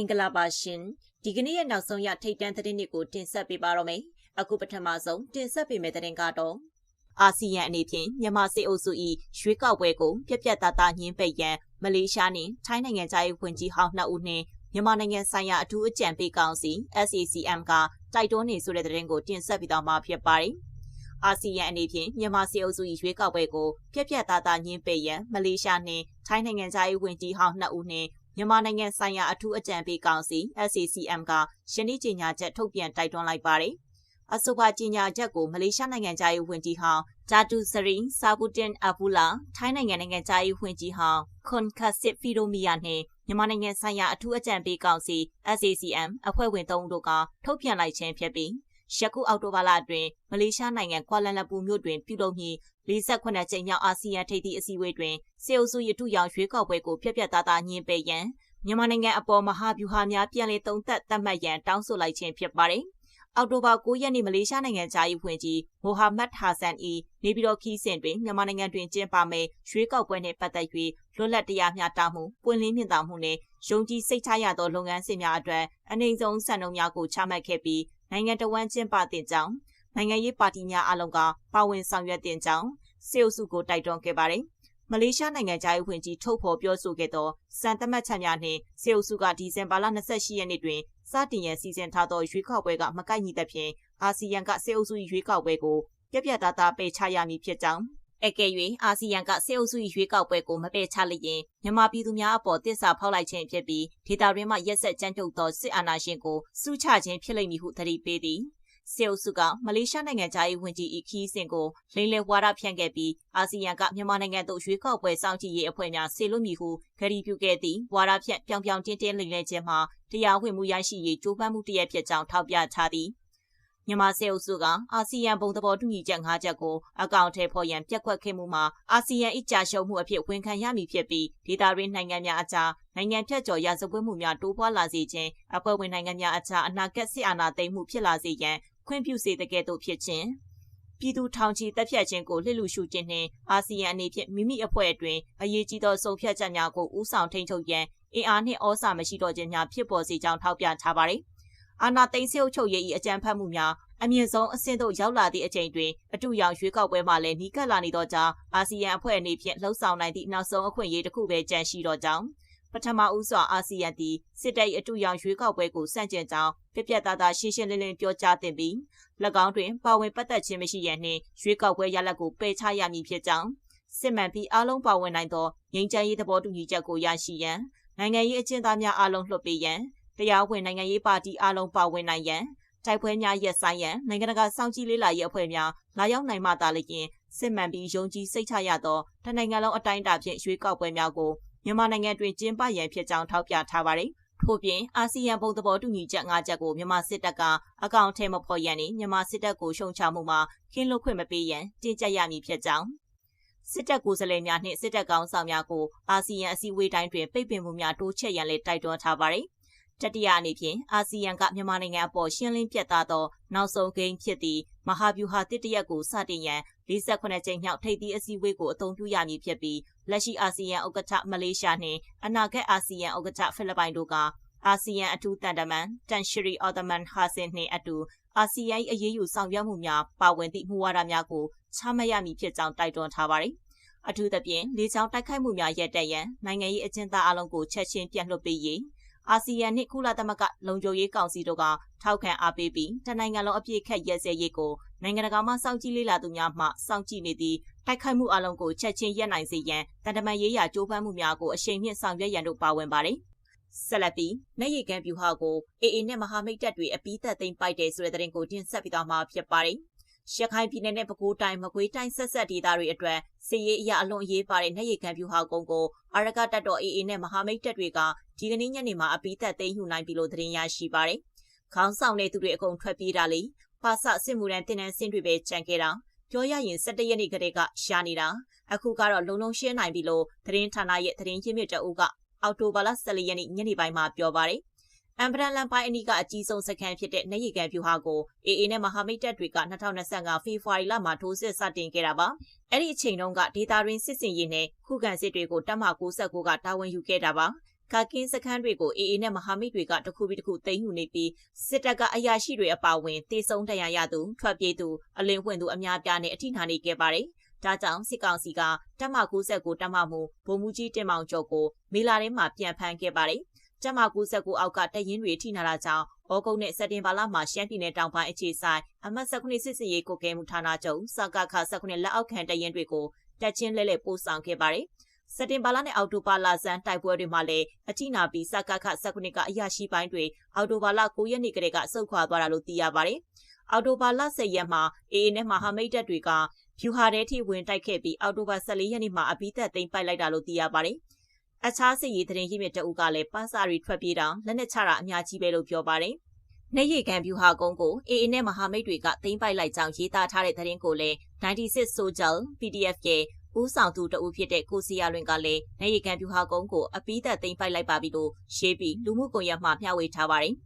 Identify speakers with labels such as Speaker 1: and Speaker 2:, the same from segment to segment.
Speaker 1: င်္ဂလာပါရှင်ဒီကနေ့ရဲ့နောက်ဆုံးရထိတ်တန့်သတင်းတွေကိုတင်ဆက်ပေးပါတော့မယ်အခုပထမဆုံးတင်ဆက်ပေးမယ့်သတင်းကတော့အာဆီယံအနေဖြင့်မြန်မာစစ်အုပ်စု၏ရွေးကောက်ပွဲကိုပြက်ပြက်သားသားညှင်းပယ်ရန်မလေးရှားနှင့်ထိုင်းနိုင်ငံသားရေးဝန်ကြီးဟောင်းနှစ်ဦးနှင့်မြန်မာနိုင်ငံဆိုင်ရာအထူးအကြံပေးကောင်စီ SACM ကတိုက်တွန်းနေဆိုတဲ့သတင်းကိုတင်ဆက်ပေးသွားမှာဖြစ်ပါတယ်အာဆီယံအနေဖြင့်မြန်မာစစ်အုပ်စု၏ရွေးကောက်ပွဲကိုပြက်ပြက်သားသားညှင်းပယ်ရန်မလေးရှားနှင့်ထိုင်းနိုင်ငံသားရေးဝန်ကြီးဟောင်းနှစ်ဦးနှင့် မြန်မာနိုင်ငံဆိုင်ရာအထူးအကြံပေးကောင်စီ SACM ကယနေ့ကြေညာချက်ထုတ်ပြန်တိုက်တွန်းလိုက်ပါတယ်။အဆိုပါကြေညာချက်ကိုမလေးရှားနိုင်ငံသားရေးဝန်ကြီးဟောင်းဂျာတူစရီဆာဘူတင်အဘူလာထိုင်းနိုင်ငံနိုင်ငံသားရေးဝန်ကြီးဟောင်းခွန်ခတ်စစ်ဖီရိုမီယာနှင့်မြန်မာနိုင်ငံဆိုင်ရာအထူးအကြံပေးကောင်စီ SACM အဖွဲ့ဝင်၃ဦးတို့ကထုတ်ပြန်လိုက်ခြင်းဖြစ်ပြီး ယခုအောက်တိုဘာလအတွင်းမလေးရှားနိုင်ငံကွာလန်လပူမြို့တွင်ပြုလုပ်မည့်48ကြိမ်မြောက်အာဆီယံထိပ်သီးအစည်းအဝေးတွင်စေအုပ်စုရတုရောင်ရွေးကောက်ပွဲကိုဖျက်ပြတ်သားသားညှင်းပယ်ရန်မြန်မာနိုင်ငံအပေါ်မဟာဗျူဟာများပြန်လည်သုံးသပ်သတ်မှတ်ရန်တောင်းဆိုလိုက်ခြင်းဖြစ်ပါတယ်။အောက်တိုဘာ9ရက်နေ့မလေးရှားနိုင်ငံသားရေးဖွင့်ကြီးမိုဟာမက်ဟာဆန်အီနေပြည်တော်ခီးစဉ်တွင်မြန်မာနိုင်ငံတွင်ကျင်းပမယ့်ရွေးကောက်ပွဲနှင့်ပတ်သက်၍လွတ်လပ်တရားမျှတမှုပွင့်လင်းမြင့်သာမှုနှင့်ယုံကြည်စိတ်ချရသောလုပ်ငန်းစဉ်များအတွက်အနေဆုံးစံနှုန်းများကိုချမှတ်ခဲ့ပြီး နိုင်ငံတော်ဝန်ကျင်းပတဲ့ကြောင်းနိုင်ငံရေးပါတီများအလုံးကပါဝင်ဆောင်ရွက်တဲ့ကြောင်းစေအုပ်စုကိုတိုက်တွန်းခဲ့ပါတယ်။မလေးရှားနိုင်ငံသားရေးဝန်ကြီးထုတ်ဖော်ပြောဆိုခဲ့သောစံတမတ်ချက်များနှင့်စေအုပ်စုကဒီဇင်ဘာလ28ရက်နေ့တွင်စတင်ရန်စီစဉ်ထားသောရွေးကောက်ပွဲကမကိုက်ညီသဖြင့်အာဆီယံကစေအုပ်စုရွေးကောက်ပွဲကိုပြပြသားသားပယ်ချရမည်ဖြစ်ကြောင်း အကယ်၍အာဆီယံကစေအုပ်စုရွေးကောက်ပွဲကိုမပယ်ချလျင်မြန်မာပြည်သူများအပေါ်တစ္ဆာဖောက်လိုက်ခြင်းဖြစ်ပြီးဒေတာရင်းမှရက်ဆက်ကြမ်းကြုတ်သောစစ်အာဏာရှင်ကိုစုချခြင်းဖြစ်လိမ့်မည်ဟုသတိပေးသည်စေအုပ်စုကမလေးရှားနိုင်ငံသားရေးဝန်ကြီးဤခီးစဉ်ကိုလိမ့်လည်ဝါဒဖြန့်ခဲ့ပြီးအာဆီယံကမြန်မာနိုင်ငံသို့ရွေးကောက်ပွဲစောင့်ကြည့်ရေးအဖွဲ့များဆေလွတ်မည်ဟုဂရီပြုခဲ့သည့်ဝါဒဖြန့်ပြောင်ပြောင်တင်းတင်းလိမ့်လည်ခြင်းမှာတရားဝင်မှုရရှိရေးကြိုးပမ်းမှုတရက်ဖြစ်ကြောင်းထောက်ပြထားသည် မြန်မာစေအုပ်စုကအာဆီယံဘုံသဘောတူညီချက်၅ချက်ကိုအကောင့်ထဲပေါ်ရန်ပြက်ကွက်ခဲ့မှုမှာအာဆီယံအကြရှုံးမှုအဖြစ်ဝန်ခံရမည်ဖြစ်ပြီးဒေတာရင်းနိုင်ငံများအကြားနိုင်ငံဖြတ်ကျော်ရာဇဝတ်မှုများတိုးပွားလာစေခြင်းအဖွဲ့ဝင်နိုင်ငံများအကြားအနာဂတ်စစ်အာဏာသိမ်းမှုဖြစ်လာစေရန်ခွင့်ပြုစေတဲ့ကဲ့သို့ဖြစ်ခြင်းပြည်သူထောင်ချီတက်ဖြတ်ခြင်းကိုလှစ်လူရှုခြင်းနှင့်အာဆီယံအနေဖြင့်မိမိအဖွဲ့အတွင်းအရေးကြီးသောဆုံးဖြတ်ချက်များကိုဦးဆောင်ထိန်းချုပ်ရန်အင်အားနှင့်ဩစာမရှိတော့ခြင်းများဖြစ်ပေါ်စေကြောင်းထောက်ပြထားပါသည် အာနာသိန်းစေအုပ်ချုပ်ရေး၏အကြံဖတ်မှုများအမြင့်ဆုံးအဆင့်သို့ရောက်လာသည့်အချိန်တွင်အတူရောင်ရွေးကောက်ပွဲမှလည်းနီးကပ်လာနေသောကြောင့်အာဆီယံအဖွဲ့အနေဖြင့်လှုံ့ဆော်နိုင်သည့်နောက်ဆုံးအခွင့်အရေးတစ်ခုပဲကြန့်ရှိတော့ကြောင်းပထမဦးစွာအာဆီယံသည်စစ်တပ်၏အတူရောင်ရွေးကောက်ပွဲကိုစန့်ကျင်ကြောင်းပြပြသားသားရှင်းရှင်းလင်းလင်းပြောကြားသင့်ပြီး၎င်းတွင်ပါဝင်ပတ်သက်ခြင်းမရှိရန်နှင့်ရွေးကောက်ပွဲရလဒ်ကိုပယ်ချရမည်ဖြစ်ကြောင်းစစ်မှန်ပြီးအားလုံးပါဝင်နိုင်သောငြိမ်းချမ်းရေးသဘောတူညီချက်ကိုရရှိရန်နိုင်ငံရေးအကျဉ်းသားများအားလုံးလွှတ်ပေးရန် တရားဝင်နိုင်ငံရေးပါတီအားလုံးပါဝင်နိုင်ရန်တိုက်ပွဲများရက်ဆိုင်ရန်နိုင်ငံတကာစောင့်ကြည့်လေ့လာရေးအဖွဲ့များလာရောက်နိုင်မှသာလျှင်စစ်မှန်ပြီးယုံကြည်စိတ်ချရသောတနိုင်ငံလုံးအတိုင်းအတာဖြင့်ရွေးကောက်ပွဲများကိုမြန်မာနိုင်ငံတွင်ကျင်းပရန်ဖြစ်ကြောင်းထောက်ပြထားပါတယ်။ထို့ပြင်အာဆီယံဘုံသဘောတူညီချက်၅ချက်ကိုမြန်မာစစ်တပ်ကအကောင့်ထဲမဖော်ရန်နှင့်မြန်မာစစ်တပ်ကိုရှုံချမှုမှာကင်းလွတ်ခွင့်မပေးရန်တင်ကြပ်ရမည်ဖြစ်ကြောင်းစစ်တပ်ကိုယ်စားလှယ်များနှင့်စစ်တပ်ကောင်းဆောင်များကိုအာဆီယံအစည်းအဝေးတိုင်းတွင်ပိတ်ပင်မှုများတိုးချဲ့ရန်လည်းတိုက်တွန်းထားပါတယ်။ တတိယအနေဖြင့်အာဆီယံကမြန်မာနိုင်ငံအပေါ်ရှင်းလင်းပြတ်သားသောနောက်ဆုံးဂိမ်းဖြစ်သည့်မဟာဗျူဟာတစ်တရက်ကိုစတင်ရန်48ကြိမ်မြောက်ထိပ်သီးအစည်းအဝေးကိုအသုံးပြုရမည်ဖြစ်ပြီးလက်ရှိအာဆီယံဥက္ကဋ္ဌမလေးရှားနှင့်အနာဂတ်အာဆီယံဥက္ကဋ္ဌဖိလစ်ပိုင်တို့ကအာဆီယံအထူးတန်တမန်တန်ရှရီအော်တမန်ဟာဆင်နှင့်အတူအာဆီယံ၏အရေးယူဆောင်ရွက်မှုများပါဝင်သည့်မူဝါဒများကိုချမှတ်ရမည်ဖြစ်ကြောင်းတိုက်တွန်းထားပါသည်အထူးသဖြင့်လေကြောင်းတိုက်ခိုက်မှုများရပ်တန့်ရန်နိုင်ငံရေးအကျဉ်းသားအလုံးကိုချက်ချင်းပြန်လွှတ်ပေးရေး အာဆီယံနှင့်ကုလသမဂ္ဂလုံခြုံရေးကောင်စီတို့ကထောက်ခံအားပေးပြီးတနိုင်ငံလုံးအပြည့်ခက်ရဲစဲရေးကိုနိုင်ငံတကာမှစောင့်ကြည့်လေ့လာသူများမှစောင့်ကြည့်နေသည့်တိုက်ခိုက်မှုအလုံးကိုချက်ချင်းရပ်နိုင်စေရန်တန်တမန်ရေးရာကြိုးပမ်းမှုများကိုအရှိန်မြင့်ဆောင်ရွက်ရန်တို့ပါဝင်ပါတယ်။ဆက်လက်ပြီးနိုင်ရီကန်ဗျူဟာကိုအေအေနဲ့မဟာမိတ်တပ်တွေအပိသက်သိမ်းပိုက်တယ်ဆိုတဲ့သတင်းကိုတင်ဆက်ပြီးတော့မှာဖြစ်ပါတယ်။ ရခိုင်ပြည်နယ်နဲ့ပဲခူးတိုင်းမကွေးတိုင်းဆက်ဆက်ဒေသတွေအတွက်စစ်ရေးအရာအလွန်အရေးပါတဲ့နေရီခံပြူဟာကုန်းကိုအာရကတပ်တော် AA နဲ့မဟာမိတ်တပ်တွေကဒီကနေ့ညနေမှာအပိသက်သိမ်းယူနိုင်ပြီလို့သတင်းရရှိပါတယ်။ခေါင်းဆောင်တဲ့သူတွေအကုန်ထွက်ပြေးတာလေပါစစစ်မှုရန်တင်နန်းစင်းတွေပဲကြံခဲ့တာပြောရရင်17ရက်နေ့ကတည်းကရှာနေတာအခုကတော့လုံလုံရှင်းနိုင်ပြီလို့သတင်းဌာနရဲ့သတင်းရင်းမြစ်တအုပ်ကအော်တိုဘာလ14ရက်နေ့ညနေပိုင်းမှာပြောပါတယ် အမ်ဘရန်လန်ပိုင်းအနီးကအကြီးဆုံးစခန်းဖြစ်တဲ့နေရီကန်ဖြူဟာကိုအေအေနဲ့မဟာမိတ်တပ်တွေက2025ဖေဖော်ဝါရီလမှာထိုးစစ်စတင်ခဲ့တာပါ။အဲ့ဒီအချိန်တုန်းကဒေတာရင်းစစ်စင်ရေးနဲ့ခုခံစစ်တွေကိုတပ်မ69ကတာဝန်ယူခဲ့တာပါ။ကာကင်းစခန်းတွေကိုအေအေနဲ့မဟာမိတ်တွေကတခုပြီးတခုသိမ်းယူနေပြီးစစ်တပ်ကအရာရှိတွေအပါအဝင်တေဆုံးတရရသူထွက်ပြေးသူအလင်းဝင်သူအများပြားနဲ့အထိနာနေခဲ့ပါတယ်။ဒါကြောင့်စစ်ကောင်စီကတပ်မ99တပ်မမှုဗိုလ်မှူးကြီးတင်မောင်ကျော်ကိုမေလာထဲမှာပြန်ဖမ်းခဲ့ပါတယ်။ တပ်မ99အောက်ကတရင်တွေထိနာတာကြောင့်ဩဂုတ်နဲ့စက်တင်ဘာလမှာရှမ်းပြည်နယ်တောင်ပိုင်းအခြေဆိုင်အမှတ်19စစ်စရေးကိုကဲမှုဌာနချုပ်စကခ19လက်အောက်ခံတရင်တွေကိုတက်ချင်းလဲလဲပို့ဆောင်ခဲ့ပါတယ်။စက်တင်ဘာလနဲ့အောက်တိုဘာလဆန်းတိုက်ပွဲတွေမှာလည်းအထိနာပြီးစကခ19ကအရာရှိပိုင်းတွေအောက်တိုဘာလ9ရက်နေ့ကတည်းကစုခွာသွားတာလို့သိရပါတယ်။အော်တိုဘာလ10ရက်မှာအေအေနဲ့မဟာမိတ်တပ်တွေကဖြူဟာတဲထိဝင်တိုက်ခဲ့ပြီးအော်တိုဘာ14ရက်နေ့မှာအပိသက်သိမ်းပိုက်လိုက်တာလို့သိရပါတယ်။ အခြားစစ်ရေးသတင်းရင်းမြစ်တအုပ်ကလည်းပန်းစာရီထွက်ပြေးတာလက်နက်ချတာအများကြီးပဲလို့ပြောပါတယ်။နေရီကန်ဗျူဟာကုန်းကိုအေအေနဲ့မဟာမိတ်တွေကသိမ်းပိုက်လိုက်ကြောင်းရေးသားထားတဲ့သတင်းကိုလည်း96 Social PDF ရဲ့ဦးဆောင်သူတဦးဖြစ်တဲ့ကိုစီယာလွင်ကလည်းနေရီကန်ဗျူဟာကုန်းကိုအပိသက်သိမ်းပိုက်လိုက်ပါပြီလို့ရေးပြီးလူမှုကွန်ရက်မှာမျှဝေထားပါတယ်။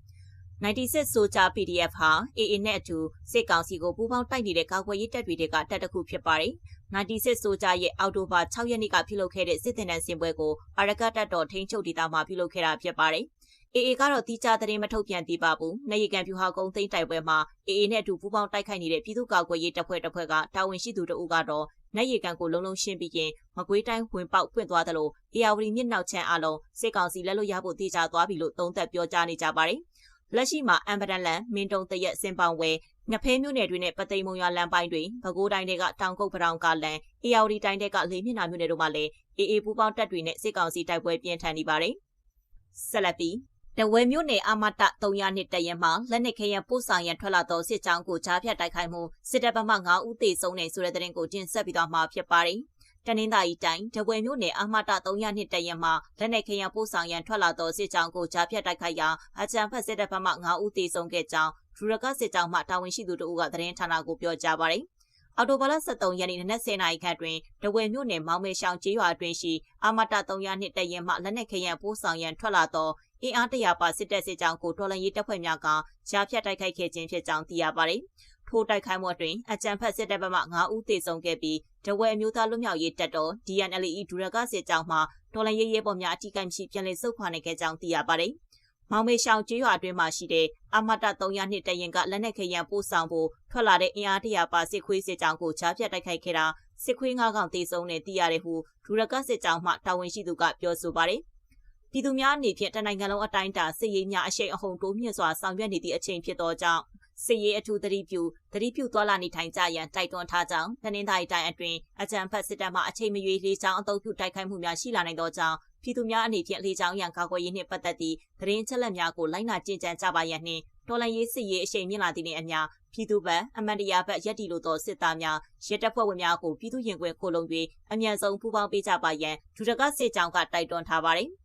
Speaker 1: 96ဆိုကြ PDF ဟာ AA နဲ့အတူစစ်ကောင်စီကိုပူးပေါင်းတိုက်နေတဲ့ကာကွယ်ရေးတပ်တွေကတပ်တစ်ခုဖြစ်ပါတယ်။ 96ဆိုကြရဲ့အော်တိုဘာ6ရက်နေ့ကပြုလုပ်ခဲ့တဲ့စစ်တင်တန်းစင်ပွဲကိုအရကတပ်တော်ထိန်းချုပ်ဒေသမှာပြုလုပ်ခဲ့တာဖြစ်ပါတယ်။ AA ကတော့တီးခြားသတင်းမထုတ်ပြန်သေးပါဘူး။နေရီကန်ဖြူဟာကုန်းသိမ်းတိုက်ပွဲမှာ AA နဲ့အတူပူးပေါင်းတိုက်ခိုက်နေတဲ့ပြည်သူ့ကာကွယ်ရေးတပ်ဖွဲ့တစ်ဖွဲ့ကတာဝန်ရှိသူတို့ကတော့နေရီကန်ကိုလုံးလုံးရှင်းပြီးရင်မကွေးတိုင်းဝင်ပေါက်ဖွင့်သွားသလို AR မြစ်နောက်ချမ်းအလုံးစစ်ကောင်စီလက်လွတ်ရဖို့တေချာသွားပြီလို့သုံးသပ်ပြောကြားနေကြပါတယ်။လက်ရှိမှာအမ်ပဒန်လန်မင်းတုံတရက်စင်ပောင်ဝဲ ငဖဲမြို့နယ်တွေနဲ့ပသိမ်မုံရွာလမ်းပိုင်းတွေပဲခူးတိုင်းတွေကတောင်ကုတ်ပတောင်ကလန်အေယာဝတီတိုင်းတွေကလေးမျက်နှာမြို့နယ်တို့မှာလည်းအေအေပူပေါင်းတပ်တွေနဲ့စစ်ကောင်စီတိုက်ပွဲပြင်းထန်နေပါတယ်။ဆက်လက်ပြီးတဝဲမြို့နယ်အမတ300နှစ်တရက်မှာလက်နက်ခဲယံပို့ဆောင်ရန်ထွက်လာသောစစ်ကြောင်းကိုကြားဖြတ်တိုက်ခိုက်မှုစစ်တပ်ဗမာ9ဦးသေဆုံးနေဆိုတဲ့တဲ့ရင်ကိုတင်ဆက်ပြီးတော့မှာဖြစ်ပါတယ်။တနင်္သာရီတိုင်းတပွဲမြို့နယ်အမှတ်300နှစ်တရက်မှာလက်နက်ခဲယံပို့ဆောင်ရန်ထွက်လာသောစစ်ကြောင်းကိုကြားဖြတ်တိုက်ခိုက်ရာအကြံဖက်စစ်တပ်ဘက်မှ9ဦးသေဆုံးခဲ့ကြောင်း ဒူရကစစ်ကြောင်းမှတာဝန်ရှိသူတို့ကသတင်းဌာနကိုပြောကြားပါတယ်။အော်တိုဘာလ23ရက်နေ့နနက်10:00နာရီခန့်တွင်တဝယ်မြို့နယ်မောင်မဲရှောင်းကျေးရွာအတွင်းရှိအာမတ300နှစ်တရင်မှလက်နက်ခဲယံပိုးဆောင်ရန်ထွက်လာသောအင်အားတရာပါစစ်တပ်စစ်ကြောင်းကိုတော်လန်ရေးတပ်ဖွဲ့များကကြားဖြတ်တိုက်ခိုက်ခဲ့ခြင်းဖြစ်ကြောင်းသိရပါတယ်။ထိုးတိုက်ခိုက်မှုအတွင်းအကြံဖက်စစ်တပ်ဘက်မှ9ဦးသေဆုံးခဲ့ပြီးတဝဲအမျိုးသားလွတ်မြောက်ရေးတပ်တော် DNLE ဒူရကစစ်ကြောင်းမှတော်လန်ရေးရဲဘော်များအထူးကိမရှိပြန်လည်ဆုတ်ခွာနေခဲ့ကြောင်းသိရပါတယ်။ မောင်မေရှောင်ကျေးရွာအတွင်းမှာရှိတဲ့အမတ300နှစ်တရင်ကလက်နက်ခဲယံပို့ဆောင်ဖို့ထွက်လာတဲ့အင်အားတရာပါစစ်ခွေးစစ်ကြောင်းကိုချားပြတ်တိုက်ခိုက်ခဲ့တာစစ်ခွေး၅ကောင်သေဆုံးနေသိရတယ်ဟုဒူရကစစ်ကြောင်းမှတာဝန်ရှိသူကပြောဆိုပါတယ်။ပြည်သူများအနေဖြင့်တနိုင်ငံလုံးအတိုင်းအတာစစ်ရေးများအရှိန်အဟုန်တိုးမြင့်စွာဆောင်ရွက်နေသည့်အချိန်ဖြစ်သောကြောင့်စစ်ရေးအထူးသတိပြုသတိပြုသွားလာနေထိုင်ကြရန်တိုက်တွန်းထားကြောင်းတနင်္သာရီတိုင်းအတွင်းအကြံဖတ်စစ်တပ်မှအချိန်မရွေးလေးချောင်းအုပ်ပြုတိုက်ခိုက်မှုများရှိလာနိုင်သောကြောင့် ပြည်သူများအနေဖြင့်လေးချောင်းရန်ကာကွယ်ရေးနှင့်ပတ်သက်သည့်သတင်းချက်လက်များကိုလိုက်နာကျင့်ကြံကြပါရန်နှင့်တော်လှန်ရေးစစ်ရေးအရှိန်မြင့်လာသည့်နှင့်အမျှပြည်သူ့ဘက်အမန်တရားဘက်ရက်တီလိုသောစစ်သားများရဲတပ်ဖွဲ့ဝင်များကိုပြည်သူရင်ခွင်ခိုလုံ၍အမြန်ဆုံးပူးပေါင်းပေးကြပါရန်ဒုဒကစစ်ကြောင်းကတိုက်တွန်းထားပါတယ်။